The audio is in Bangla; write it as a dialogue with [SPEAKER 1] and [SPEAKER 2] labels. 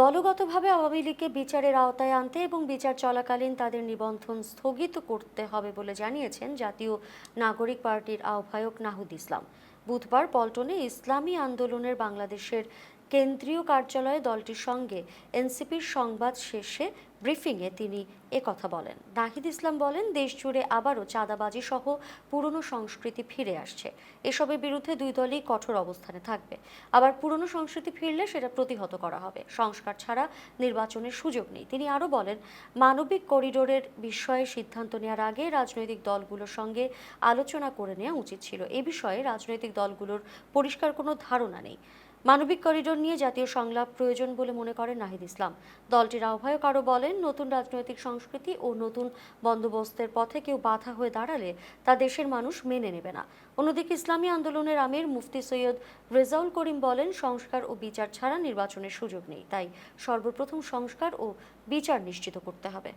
[SPEAKER 1] দলগতভাবে আওয়ামী লীগকে বিচারের আওতায় আনতে এবং বিচার চলাকালীন তাদের নিবন্ধন স্থগিত করতে হবে বলে জানিয়েছেন জাতীয় নাগরিক পার্টির আহ্বায়ক নাহুদ ইসলাম। বুধবার পল্টনে ইসলামী আন্দোলনের বাংলাদেশের কেন্দ্রীয় কার্যালয়ে দলটির সঙ্গে এনসিপির সংবাদ শেষে ব্রিফিংয়ে তিনি একথা বলেন। নাহিদ ইসলাম বলেন দেশ জুড়ে আবারও চাঁদাবাজি সহ পুরনো সংস্কৃতি ফিরে আসছে। এসবের বিরুদ্ধে দুই দলই কঠোর অবস্থানে থাকবে। আবার পুরনো সংস্কৃতি ফিরলে সেটা প্রতিহত করা হবে। সংস্কার ছাড়া নির্বাচনের সুযোগ নেই। তিনি আরও বলেন, মানবিক করিডোরের বিষয়ে সিদ্ধান্ত নেওয়ার আগে রাজনৈতিক দলগুলোর সঙ্গে আলোচনা করে নেওয়া উচিত ছিল। এ বিষয়ে রাজনৈতিক দলগুলোর পরিষ্কার কোনো ধারণা নেই। মানবিক করিডোর নিয়ে জাতীয় সংলাপ প্রয়োজন বলে মনে করেন নাহিদ ইসলাম। দলটির আহ্বায়ক আরও বলেন, নতুন রাজনৈতিক সংস্কৃতি ও নতুন বন্দোবস্তের পথে কেউ বাধা হয়ে দাঁড়ালে তা দেশের মানুষ মেনে নেবে না। অন্যদিকে ইসলামী আন্দোলনের আমির মুফতি সৈয়দ রেজাউল করিম বলেন, সংস্কার ও বিচার ছাড়া নির্বাচনের সুযোগ নেই, তাই সর্বপ্রথম সংস্কার ও বিচার নিশ্চিত করতে হবে।